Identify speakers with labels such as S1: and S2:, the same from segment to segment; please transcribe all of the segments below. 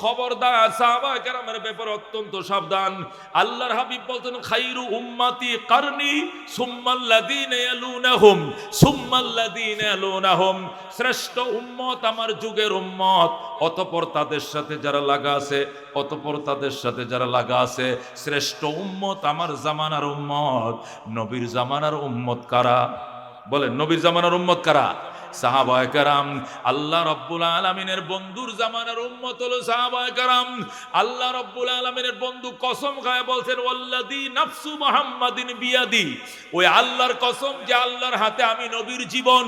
S1: খবরদার সাহাবায়ে কেরামের ব্যাপারে অত্যন্ত সাবধান। আল্লাহর হাবিব বলতেন খাইরু উম্মতি কারনি সুম্মাল্লাযীনা ইয়ালুনাহুম, শ্রেষ্ঠ উম্মত আমার যুগের উম্মত। অতঃপর তাদের সাথে যারা লাগা আছে, অতঃপর তাদের সাথে যারা লাগা আছে, শ্রেষ্ঠ উম্মত আমার জামানার উম্মত। নবীর জামানার উম্মত কারা? বলেন, নবীর জামানার উম্মত কারা? সাহাবায় কারাম আল্লাহ রব্বুল আলমিনের বন্ধুর জামানার উম্মত হলো সাহাবায় কারাম আল্লাহ রব্বুল আলমিনের বন্ধু কসম খায় বলছেন ওয়াল্লাদি নাফসু মোহাম্মদিন বিয়াদি। ওই আল্লাহর কসম যে আল্লাহর হাতে আমি নবীর জীবন,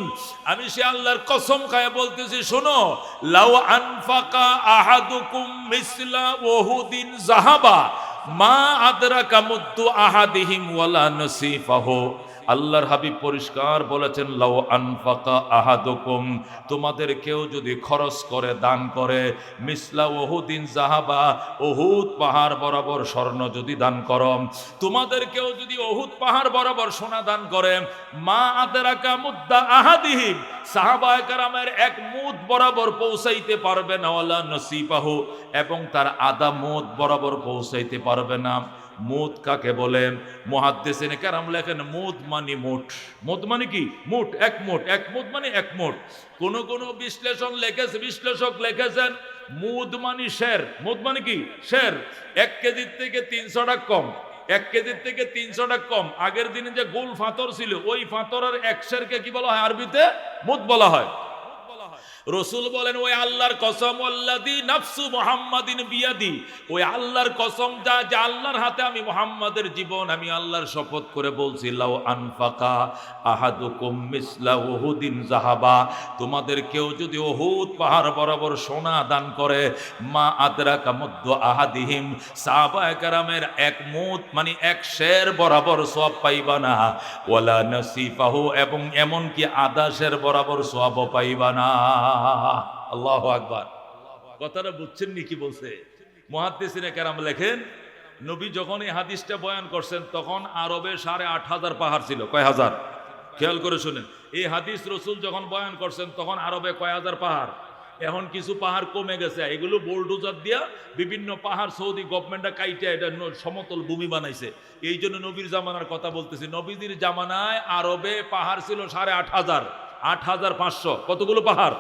S1: আমি সে আল্লাহর কসম খায় বলতেছি, শোনো, লাউ আনফাকা আহাদুকুম মিসলা ওহুদিন জাহাবা, মা আদরা কামুদ্দু আহাদিহিম ওয়ালা নসিফাহু। আল্লাহর হাবিব পরিষ্কার বলেছেন, লাউ আনফাকা আহাদুকুম তোমাদের কেউ যদি খরচ করে, দান করে, মিসলা ওহুদিন জাহাবা ওহুদ পাহাড় বরাবর স্বর্ণ যদি দান করম তোমাদের কেউ যদি ওহুদ পাহাড় বরাবর সোনা দান করে, মা আদেরাকা মুদ্দা আহাদিহিম সাহাবায়ে কারামের এক মুদ বরাবর পৌঁছাইতে পারবে না, ওয়ালা নসিবাহু, এবং তার আদা মুদ বরাবর পৌঁছাইতে পারবে না। মুদ কাকে বলে মহাদ্দেশিনে কারাম লেখেন মুদ মানে মুঠ। মুদ মানে কি? মুঠ, এক মুঠ, এক মুদ মানে এক মুঠ। কোন কোন বিশ্লেষণ লেখেছে, বিশ্লেষক লেখেছেন মুদ মানে শের। মুদ মানে কি? শের। এক কেজির থেকে তিনশো টাকা কম। এক কেজির থেকে তিনশো টাকা কম। আগের দিনে যে গোল ফাতর ছিল, ওই ফাতরের এক শেরকে কি বলা হয়? আরবিতে মুদ বলা হয়। রসুল বলেন, ওই আল্লাহর কসম আল্লাদি নাফসু মোহাম্মদিন বিয়াদি। ওই আল্লাহর কসম যা, যে আল্লাহর হাতে আমি মোহাম্মদের জীবন, আমি আল্লাহর শপথ করে বলছি, লাউ আনফাকা আহাদুকুম মিসলা ওহুদিন জাহাবা তোমাদের কেউ যদি ওহুদ পাহাড় বরাবর সোনা দান করে, মা আদরাকা মধ্য আহাদিহিম। সাহাবায়ে কেরামের এক মুত মানে এক শের বরাবর সব পাইবা না। ওয়ালা নসিফাহু, এবং এমনকি আদাসের বরাবর সব পাইবা না। আল্লাহ আকবার। কথাটা বুঝছেন নি কি বলছে? মহাদ্দেশিনে কেরাম লেখেন, নবী যখন এই হাদিসটা বয়ান করছেন, তখন আরবে সাড়ে আট হাজার পাহাড় ছিল, কয় হাজার? খেয়াল করে শুনেন, এই হাদিস রসুল যখন বয়ান করছেন, তখন আরবে কয় হাজার পাহাড়? এখন কিছু পাহাড় কমে গেছে, এগুলো বোল্ডোজার দিয়া বিভিন্ন পাহাড় সৌদি গভর্নমেন্টটা কাইটে এটা সমতল ভূমি বানাইছে। এই জন্য নবীর জামানার কথা বলতেছি। নবীদের জামানায় আরবে পাহাড় ছিল সাড়ে আট হাজার আট হাজার পাঁচশো, কতগুলো পাহাড়?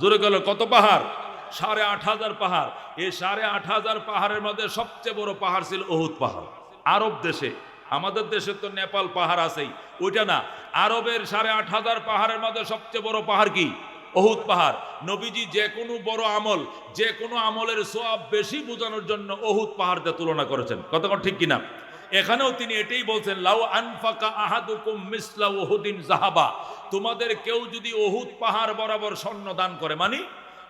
S1: জোরে গেল কত পাহাড়? সাড়ে আট হাজার পাহাড়। এই সাড়ে আট হাজার পাহাড়ের মধ্যে সবচেয়ে বড় পাহাড় ছিল অহুদ পাহাড়। আরব দেশে। আমাদের দেশে তো নেপাল পাহাড় আছেই। ওইটা না। আরবের সাড়ে আট হাজার পাহাড়ের মধ্যে সবচেয়ে বড় পাহাড় কি? অহুদ পাহাড়। নবীজি যে কোনো বড় আমল, যে কোনো আমলের সোয়াব বেশি বোঝানোর জন্য অহুদ পাহাড় দিয়ে তুলনা করেছেন। কতক্ষণ ঠিক কিনা? এখানেও তিনি এটাই বলছেন, লাউ আনফাকা আহাদুকুম মিসলা ওহুদিন জাহাবা। তোমাদের কেউ যদি অহুদ পাহাড় বরাবর স্বর্ণ দান করে মানে?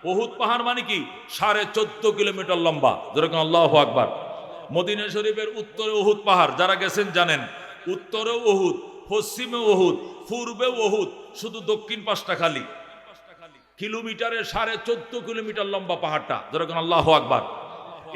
S1: অহুদ পাহাড় মানে কি? সাড়ে চোদ্দ কিলোমিটার লম্বা। যেরকম আল্লাহ আকবার। মদিনা শরীফের উত্তরে অহুদ পাহাড়, যারা গেছেন জানেন, উত্তরেও অহুদ পশ্চিমে অহুদ পূর্বে অহুদ শুধু দক্ষিণ পাশটা খালি। কিলোমিটারের সাড়ে চোদ্দ কিলোমিটার লম্বা পাহাড়টা, যেরকম আল্লাহ আকবার।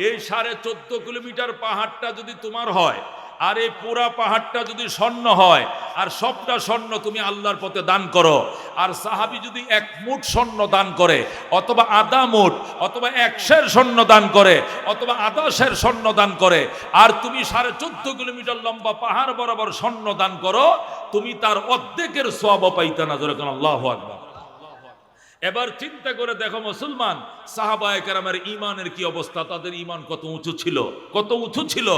S1: এই সাড়ে চোদ্দ কিলোমিটার পাহাড়টা যদি তোমার হয়, আর এই পুরা পাহাড়টা যদি স্বর্ণ হয়, আর সবটা স্বর্ণ তুমি আল্লাহর পথে দান করো, আর সাহাবি যদি এক মুঠ স্বর্ণ দান করে, অথবা আধা মুঠ, অথবা একশের স্বর্ণ দান করে, অথবা আদাশের স্বর্ণ দান করে, আর তুমি সাড়ে চোদ্দ কিলোমিটার লম্বা পাহাড় বরাবর স্বর্ণ দান করো, তুমি তার অর্ধেকের সব পাইতে না যেরকম আল্লাহ আকবার। এবার চিন্তা করে দেখো মুসলমান, সাহাবায়ে কেরামের ইমানের কি অবস্থা? তাদের ইমান কত উঁচু ছিল? কত উঁচু ছিল?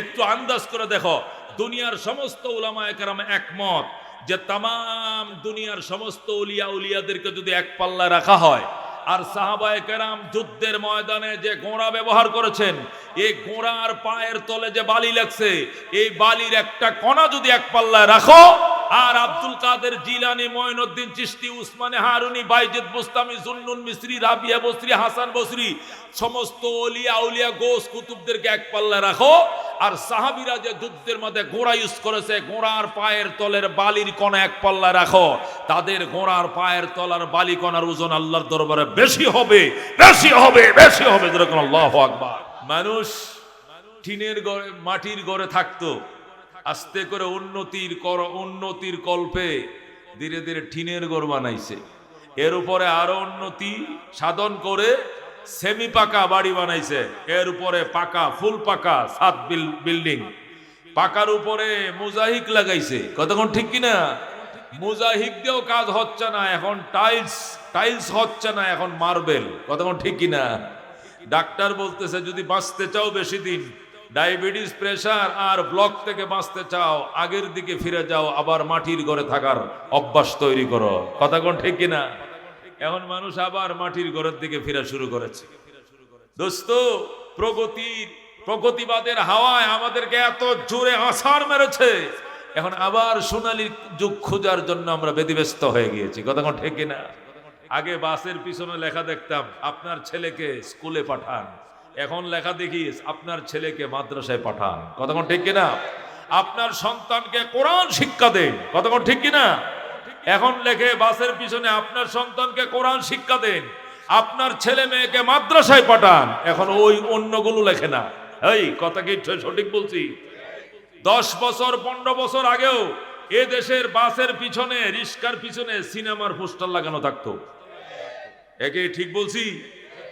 S1: একটু আন্দাজ করে দেখো, দুনিয়ার সমস্ত উলামায়ে কেরাম একমত যে তাম দুনিয়ার সমস্ত উলিয়া উলিয়াদেরকে যদি এক পাল্লায় রাখা হয়, আর সাহাবায়ে কেরাম যুদ্ধের ময়দানে যে ঘোড়া ব্যবহার করেছেন, এই ঘোড়ার পায়ের তলে যে বালি লাগছে, এই বালির একটা কণা যদি এক পাল্লায় রাখো আর আব্দুল কাদের জিলানি, মঈনুদ্দিন চিশতি, উসমানে হারুনি, বাইজিদ বুস্তামি, জুন্নুন মিস্রি, রাবিয়া বসরি, হাসান বসরি, সমস্ত ওলিয়া আউলিয়া গোস কুতুবদেরকে এক পাল্লা রাখো। আর সাহাবিরা যে যুদ্ধের মধ্যে ঘোড়া ইউজ করেছে, ঘোড়ার পায়ের তলের বালির কণা এক পাল্লা রাখো। তাদের ঘোড়ার পায়ের তলার বালি কণার ওজন আল্লাহর দরবারে বেশি হবে বেশি হবে বেশি হবে, যেরকম আল্লাহ আকবার। মানুষ টিনের গড়ে, মাটির গড়ে থাকতো। আস্তে করে উন্নতির কর, উন্নতির কল্পে ধীরে ধীরে টিনের ঘর বানাইছে। এর উপরে আরও উন্নতি সাধন করে সেমি পাকা বাড়ি বানাইছে। এর উপরে পাকা ফুল পাকা, সাত বিল্ডিং পাকার উপরে মোজাহিক লাগাইছে। কতক্ষণ ঠিক কিনা? মোজাহিক দিয়েও কাজ হচ্ছে না, এখন টাইলস টাইলস হচ্ছে না, এখন মার্বেল কতক্ষণ ঠিক কিনা? ডাক্তার বলতেছে, যদি বাঁচতে চাও বেশি দিন ডায়াবেটিস প্রেসার আর ব্লক থেকে বাঁচতে চাও, আগের দিকে ফিরে যাও, আবার মাটির ঘরে থাকার অভ্যাস তৈরি করো। কতক্ষণ ঠিক কিনা? এখন মানুষ আবার মাটির ঘরের দিকে ফিরে শুরু করেছে। দোস্ত, প্রগতির, প্রগতিবাদের হাওয়ায় আমাদেরকে এত জোরে আছাড় মেরেছে। এখন আবার সোনালির যুগ খোঁজার জন্য আমরা ব্যতিব্যস্ত হয়ে গিয়েছি। কতক্ষণ ঠিক না আগে বাসের পিছনে লেখা দেখতাম, আপনার ছেলেকে স্কুলে পাঠান। এখন লেখা দেখিস, আপনার ছেলেকে মাদ্রাসায় পাঠান। কতক্ষণ ঠিক কিনা? আপনার সন্তানকে কোরআন শিক্ষা দেন। কতক্ষণ ঠিক কিনা? এখন লেখে, বাসের পিছনে আপনার সন্তানকে কোরআন শিক্ষা দেন। আপনার ছেলে মেয়েকে মাদ্রাসায় পাঠান। এখন ওই অন্যগুলো লেখে না। এই কথা কি সঠিক বলছি? দশ বছর, পনেরো বছর আগেও এ দেশের বাসের পিছনে রিস্কার পিছনে সিনেমার পোস্টার লাগানো থাকতো। একে ঠিক বলছি?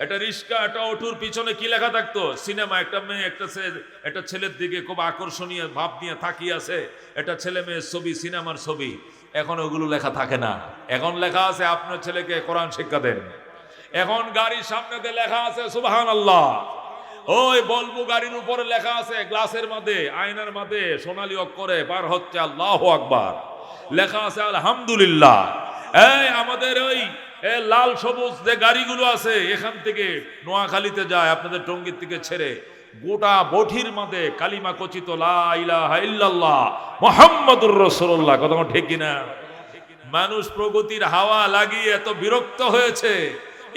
S1: একটা রিস্কা, একটা অটোর পিছনে কি লেখা থাকতো? সিনেমা, একটা মেয়ে, একটা একটা ছেলের দিকে খুব আকর্ষণীয় ভাব নিয়ে তাকিয়ে আছে। একটা ছেলে মেয়ের ছবি, সিনেমার ছবি। এখন ওগুলো লেখা থাকে না। এখন লেখা আছে, আপনার ছেলেকে কোরআন শিক্ষা দেন। এখন গাড়ির সামনেতে লেখা আছে সুবাহান আল্লাহ ওই বলব গাড়ির উপরে লেখা আছে, গ্লাসের মধ্যে, আয়নার মধ্যে, সোনালী অক্ষরে, বার হচ্ছে আল্লাহ আকবার। লেখা আছে, আলহামদুলিল্লাহ। এই আমাদের ওই এ লাল সবুজ যে গাড়িগুলো আছে, এখান থেকে নোয়াখালীতে যায়, আপনাদের টঙ্গির থেকে ছেড়ে। গোটা বঠির মধ্যে কালিমা কচিত মুহাম্মাদুর রাসূলুল্লাহ। কথা ঠিক কিনা? মানুষ প্রগতির হাওয়া লাগিয়ে এত বিরক্ত হয়েছে।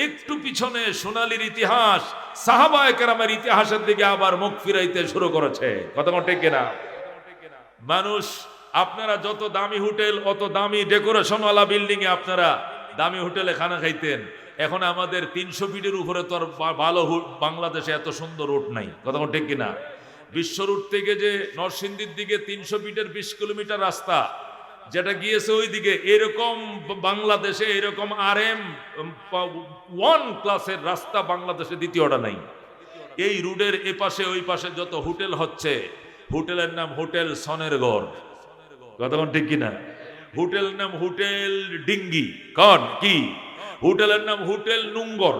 S1: একটু পিছনে সোনালির ইতিহাস, সাহাবায়ে কেরামের ইতিহাসের দিকে আবার মুখ ফিরাইতে শুরু করেছে। কথা ঠিক কিনা? মানুষ, আপনারা যত দামি হোটেল, অত দামি ডেকোরেশনওয়ালা বিল্ডিং এ আপনারা দামি হোটেলে খানা খাইতেন। এখন আমাদের তিনশো ফিটের উপরে তো আর ভালো বাংলাদেশে এত সুন্দর রুট নাই। কথা ঠিক কিনা? বিশ্ব রুট থেকে যে নরসিংদীর দিকে তিনশো ফিটের বিশ কিলোমিটার রাস্তা, যেটা গিয়েছে ওই দিকে এরকম বাংলাদেশে এরকম আর এম ওয়ান ক্লাসের রাস্তা বাংলাদেশে দ্বিতীয়টা নাই। এই রুটের এ পাশে ওই পাশে যত হোটেল হচ্ছে, হোটেলের নাম হোটেল সনের গড় কতক্ষণ ঠিক কিনা? হোটেলের নাম হোটেল ডিঙ্গি। কন কি? হোটেলের নাম হোটেল নুঙ্গর।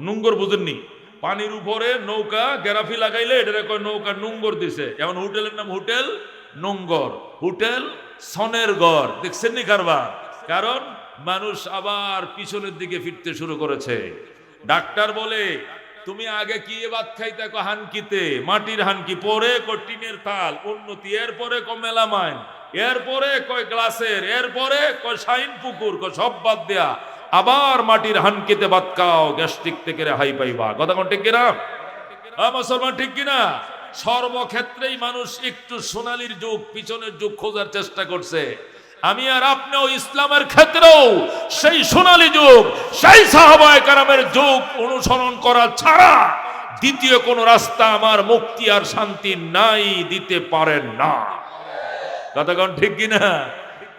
S1: নুঙ্গর বুঝেননি? পানির উপরে নৌকা গেরাফি লাগাইলে এটা কয় নৌকা নুঙ্গর দিছে। এমন হোটেলের নাম হোটেল নোঙ্গর, হোটেল সনের গড়। দেখছেন নি কারবার? কারণ মানুষ আবার পিছনের দিকে ফিরতে শুরু করেছে। ডাক্তার বলে, তুমি আগে কি ভাত খাইতে? হানকিতে। মাটির হানকি, পরে কো টিনের থাল উন্নতি, এরপরে কো মেলামাইন। এরপরে কয় গ্লাসের এরপরে কয় শাইন পুকুর কয় সব বাদ দেয়া আবার মাটির হানকিতে ভাত খাও গ্যাস্ট্রিক থেকে রেহাই পাইবা। কথা কোন ঠিক কিনা? হ্যাঁ, মুসলমান ঠিক কিনা? সর্বক্ষেত্রেই মানুষ একটু সোনালির যুগ পিছনের যুগ খোঁজার চেষ্টা করছে। আমি আর আপনিও ইসলামের ক্ষেত্রেও সেই সোনালী যুগ সেই সাহাবায় কারামের যুগ অনুসরণ করা ছাড়া দ্বিতীয় কোন রাস্তা আমার মুক্তি আর শান্তি নাই দিতে পারেন না। কতক্ষণ ঠিক কিনা?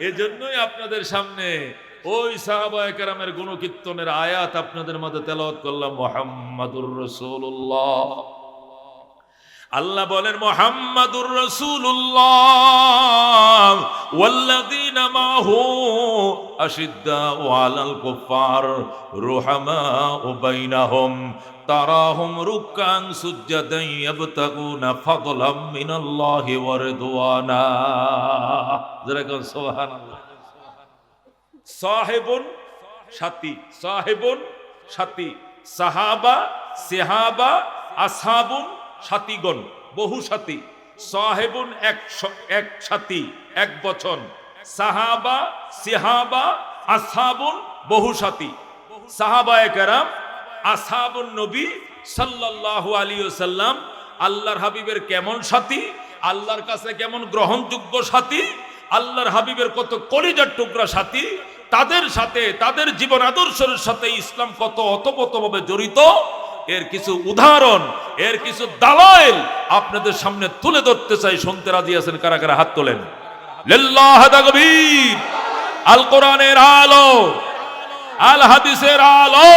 S1: এজন্যই আপনাদের সামনে ওই সাহাবায় কেরামের গুণকীর্তনের আয়াত আপনাদের মধ্যে তেলাওয়াত করলাম, মোহাম্মদুর রসুল্লাহ আল্লাহ বলেন, মোহাম্মদুর রসুল্লাহ বাইনাহুম, তারাহুম মিনাল্লাহি ওয়া রিদওয়ানা। যারা কোন, সুবহানাল্লাহ। সাহেবুন সাথী, সাহাবা, সেহাবা, আসহাবুন সাথীগণ বহু সাথী সাহেবুন এক এক সাথী এক বচন। সাহাবা, সিহাবা, আসহাবুন, বহু সাথী সাহাবায়ে কেরাম, আসহাবুন নবী সাল্লাল্লাহু আলাইহি ওয়াসাল্লাম, আল্লাহর হাবিবের কেমন সাথী আল্লাহর কাছে কেমন গ্রহণযোগ্য সাথী আল্লাহর হাবিবের কত কলিজার টুকরা সাথী তাদের সাথে, তাদের জীবন আদর্শের সাথে ইসলাম কত অতপতভাবে জড়িত এর কিছু উদাহরণ, এর কিছু দালাইল আপনাদের সামনে তুলে ধরতে চাই। শুনতে রাজি আছেন? কারা কারা? হাত তোলেন। আল কোরআনের আলো। আল হাদিসের আলো।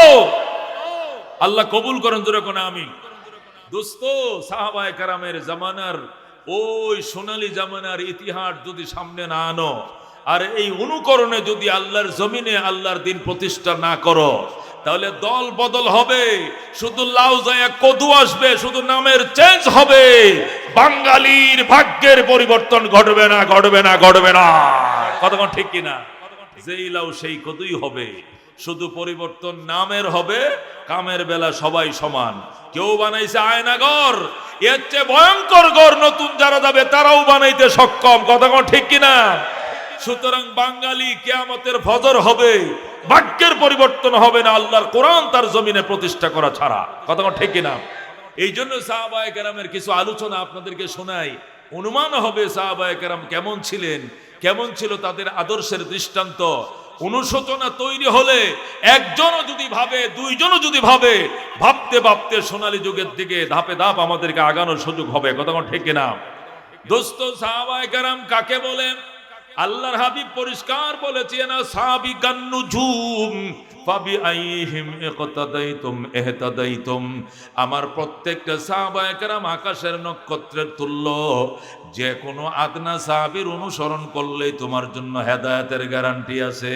S1: আল্লাহ কবুল করেন জোরে কোন আমি দোস্ত, সাহাবায়ে কারামের জামানার ওই সোনালি জামানার ইতিহাস যদি সামনে না আনো, আর এই অনুকরণে যদি আল্লাহর জমিনে আল্লাহর দিন প্রতিষ্ঠা না করো তাহলে দল বদল হবে। শুধু লাউ যায় কদু আসবে, শুধু নামের চেঞ্জ হবে। বাঙালির ভাগ্যের পরিবর্তন ঘটবে না ঘটবে না ঘটবে না। কতক্ষণ ঠিক কিনা? যেই লাউ সেই কদুই হবে। শুধু পরিবর্তন নামের হবে, কামের বেলা সবাই সমান। কেউ বানাইছে আয়নাগর, এর চেয়ে ভয়ঙ্কর গড় নতুন যারা যাবে, তারাও বানাইতে সক্ষম। কতক্ষণ ঠিক কিনা? সুতরাং বাঙালি কেয়ামতের ফজর হবে বাক্যের পরিবর্তন হবে না, আল্লাহর কোরআন তার জমিনে প্রতিষ্ঠা করা ছাড়া। কতক্ষণ ঠিক না? এই জন্য সাহাবায়ে কেরামের কিছু আলোচনা আপনাদেরকে শোনাই। অনুমান হবে সাহাবায়ে কেরাম কেমন ছিলেন, কেমন ছিল তাদের আদর্শের দৃষ্টান্ত। অনুশোচনা তৈরি হলে একজনও যদি ভাবে, দুইজনও যদি ভাবে, ভাবতে ভাবতে সোনালী যুগের দিকে ধাপে ধাপ আমাদেরকে আগানোর সুযোগ হবে, কথা ঠিক না? দোস্ত, সাহাবায়ে কেরাম কাকে বলেন? আল্লাহর হাবিব পরিষ্কার বলেছেন সাবিকান নুজুম ফাবি আইহিম ইকতাদাইতুম ইহতাদাইতুম আমার প্রত্যেকটা কেরাম আকাশের নক্ষত্রের তুল্য। যে কোনো আদনা সাহাবীর অনুসরণ করলেই তোমার জন্য হেদায়েতের গ্যারান্টি আছে।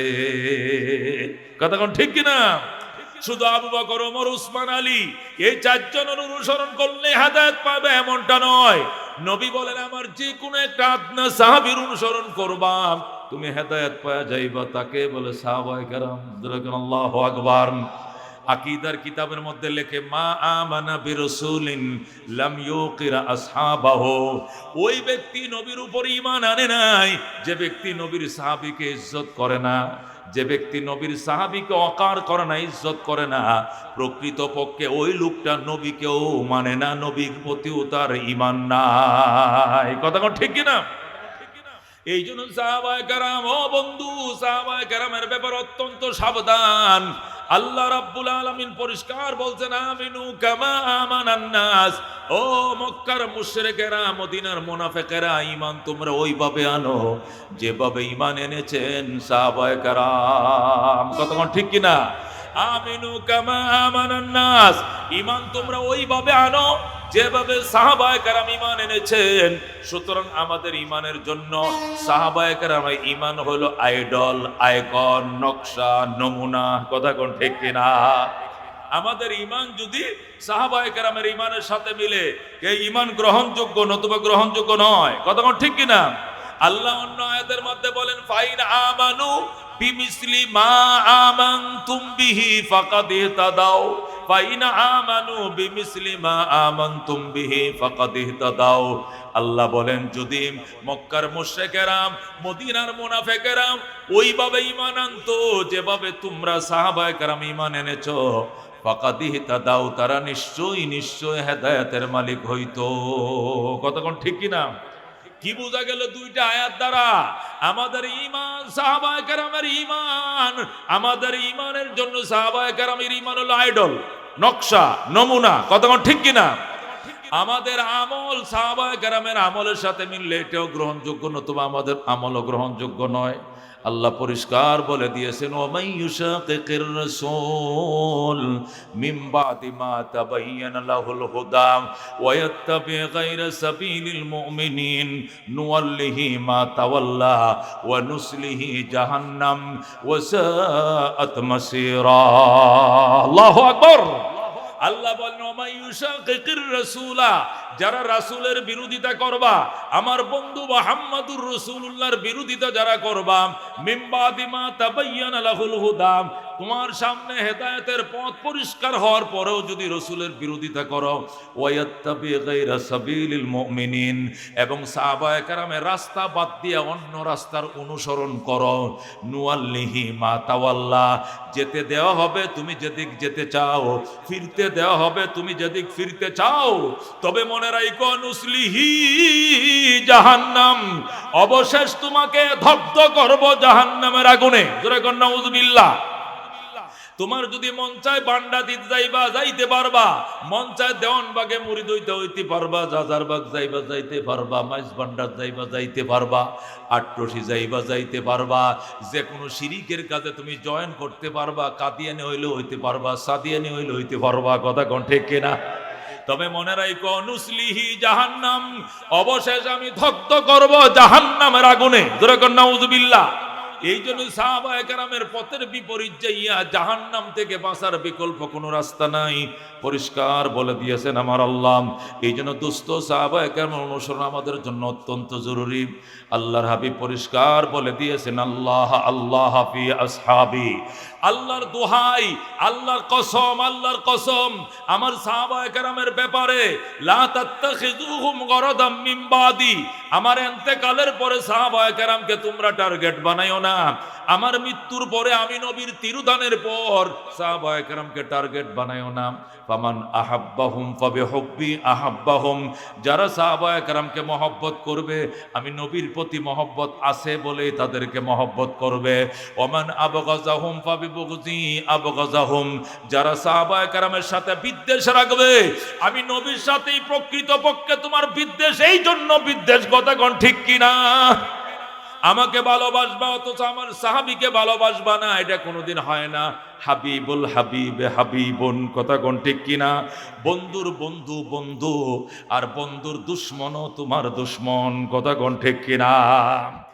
S1: কথা কোন ঠিক কিনা? শুধু আবু বকর, ওমর, উসমান, আলী, এই চারজনের অনুসরণ করলে হেদায়েত পাবে এমনটা নয়। নবী বলেন, আমার যে কোনো একটা আদনা সাহাবির অনুসরণ করবা। তুমি হেদায়ত পাওয়া যাইবা তাকে বলে সাহাবায়ে কেরাম আল্লাহ আকবার। আকিদার কিতাবের মধ্যে লেখে, মা আমানা বিরসুলিন লাম ইউকিরা আসহাবাহু। ওই ব্যক্তি নবীর উপর ঈমান আনে নাই, যে ব্যক্তি নবীর সাহাবীকে ইজ্জত করে না, যে ব্যক্তি নবীর সাহাবীকে অকার করে না, ইজ্জত করে না। প্রকৃত পক্ষে ওই লোকটা নবীকেও মানে না, নবীর প্রতিও তার ঈমান নাই। কথা ঠিক কিনা? এই জন্য সাহাবায় কেরাম, ও বন্ধু, সাহাবায় কেরামের ব্যাপার অত্যন্ত সাবধান। আল্লাহ রাব্বুল আলামিন পরিষ্কার বলছেন, আমিনু কামা আমানান নাস। ও মক্কার মুশরিকেরা, মদিনার মুনাফিকেরা, ঈমান তোমরা ওইভাবে আনো, যেভাবে ঈমান এনেছেন সাহাবায়ে কেরাম কতক্ষণ ঠিক কিনা? আমিনু কামা আমানান নাস। ঈমান তোমরা ওইভাবে আনো যেভাবে সাহাবায়ে কেরাম ইমান এনেছেন, সুতরাং আমাদের ইমানের জন্য সাহাবায়ে কেরাম ইমান হলো আইডল আয়কন নকশা, নমুনা, কথা কোন ঠিক কিনা? আমাদের ইমান যদি সাহাবায়ে কেরামের ইমানের সাথে মিলে এই ইমান গ্রহণযোগ্য নতুবা গ্রহণযোগ্য নয়, কথা কোন ঠিক কিনা? আল্লাহ অন্য আয়াতের মধ্যে বলেন, ফাইন আমানু বিমিসলি মা আমানতুম বিহি ফাকাদ ইহতাদাও ফাইন আমানু বিমিসলি মা আমানতুম বিহি ফাকাদ ইহতাদাও আল্লাহ বলেন, যদি মক্কার মুশরিকেরাম, মদিনার মুনাফিকেরাম ওইভাবে ঈমান আনতো, যেভাবে তোমরা সাহাবায়ে কেরাম ঈমান এনেছো, ফাকাদ ইহতাদাও তারা নিশ্চয়ই নিশ্চয় হেদায়েতের মালিক হইতো। কতক্ষণ ঠিক কি না কি বোঝা গেল দুইটা আয়াত দ্বারা? আমাদের ইমান সাহাবায়ে কেরামের ইমান আমাদের ইমানের জন্য সাহাবায়ে কেরামের ইমান হলো আইডল, নকশা, নমুনা। কতক্ষণ ঠিক কিনা? আমাদের আমল সাহাবায় কেরামের আমলের সাথে মিললে এটাও গ্রহণযোগ্য, নতুবা আমাদের আমলও গ্রহণযোগ্য নয়। আল্লাহ পরিষ্কার বলে দিয়েছেন, ওমাই ইউশাকিকির রাসূল মিন বাদি মা তাবায়্যানা লাহুল হুদা ওয়া ইয়াত্তাবি গায়রা সাবিলিল মুমিনিন, নুওয়াল্লিহি মা তাওয়াল্লা ওয়া নুসলিহি জাহান্নাম ওয়া সাআত মাসীরা। আল্লাহু আকবার। আল্লাহ বলেন, ওমাই ইউশাকিকির রাসূলা যারা রাসুলের বিরোধিতা করবা, আমার বন্ধু মুহাম্মাদুর রসুল্লাহর বিরোধিতা যারা করবা মিম্বাদিমা তাবাইয়ান আলাহুল হুদা তোমার সামনে হেদায়েতের পথ পরিষ্কার হওয়ার পরেও যদি রসুলের বিরোধিতা করো এবং রাস্তা বাদ দিয়ে অন্য রাস্তার অনুসরণ করো, নুয়াল্লিহি মা তাওয়াল্লা, যেতে দেওয়া হবে তুমি যেদিক যেতে চাও, ফিরতে দেওয়া হবে তুমি যেদিক ফিরতে চাও, তবে মনে রাখো নুসলিহি জাহান্নাম, অবশেষ তোমাকে দগ্ধ করব জাহান্নামের আগুনে। জোরে কন্যা উজবিল্লাহ তোমার যদি মন চায় বান্ডা দিতে যাইবা, যাইতে পারবা। মন চায় দেওয়ান বাগে মুড়ি দইতে হইতে পারবা, যাজার বাগ যাইবা, যাইতে পারবা মাইস বান্ডার যাইবা, যাইতে পারবা, আটরসি যাইবা, যাইতে পারবা। যে কোনো শিরিকের কাজে তুমি জয়েন করতে পারবা, কাদিয়ানি হইলে হইতে পারবা, সাদিয়ানি হইলে হইতে পারবা, কথা কণ্ঠে কেনা? তবে মনে রাখো নুসলিহি জাহান্নাম, অবশেষ আমি ধক্ত করব জাহান্নামের আগুনে। ধরে কন্যা উজবিল্লা এই জন্য সাহাবা একরামের পথের বিপরীত যাইয়া জাহান নাম থেকে বাঁচার বিকল্প কোনো রাস্তা নাই। পরিষ্কার বলে দিয়েছেন আমার আল্লাহ। এই জন্য দুস্থ সাহাবা একরাম অনুসরণ আমাদের জন্য অত্যন্ত জরুরি। আল্লাহর হাবি পরিষ্কার বলে দিয়েছেন, আল্লাহ আল্লাহ হাফি আসহাবি। আল্লাহর দোহাই, আল্লাহর কসম আল্লাহর কসম। আমার সাহাবা একরামের ব্যাপারে, লা আমার এন্তেকালের পরে সাহাবা একরামকে তোমরা টার্গেট বানাইও না। আমার মৃত্যুর পরে আমি নবীর তিরুদানের পর সাহাবা একরামকে টার্গেট বানাইও না। ফামান আহাব্বাহুম ফাবে হব্বি আহাব্বাহুম। যারা সাহাবা একরামকে মহব্বত করবে, আমি নবীর প্রতি মহব্বত আছে বলে তাদেরকে মহব্বত করবে। ওমান আবগাজাহুম ফাবি বুগজি আবগাজাহুম। যারা সাহাবা একরামের সাথে বিদ্বেষ রাখবে, আমি নবীর সাথেই প্রকৃত পক্ষে তোমার বিদ্বেষ, এই জন্য বিদ্বেষ কথাগণ ঠিক কিনা? আমাকে ভালোবাসবা, অথচ আমার সাহাবিকে ভালোবাসবা না, এটা কোনোদিন হয় না। হাবিবুল হাবিব হাবিবন, কথা কোন ঠিক কিনা? বন্ধুর বন্ধু বন্ধু, আর বন্ধুর দুশ্মনও তোমার দুশ্মন, কথা কোন ঠিক কিনা?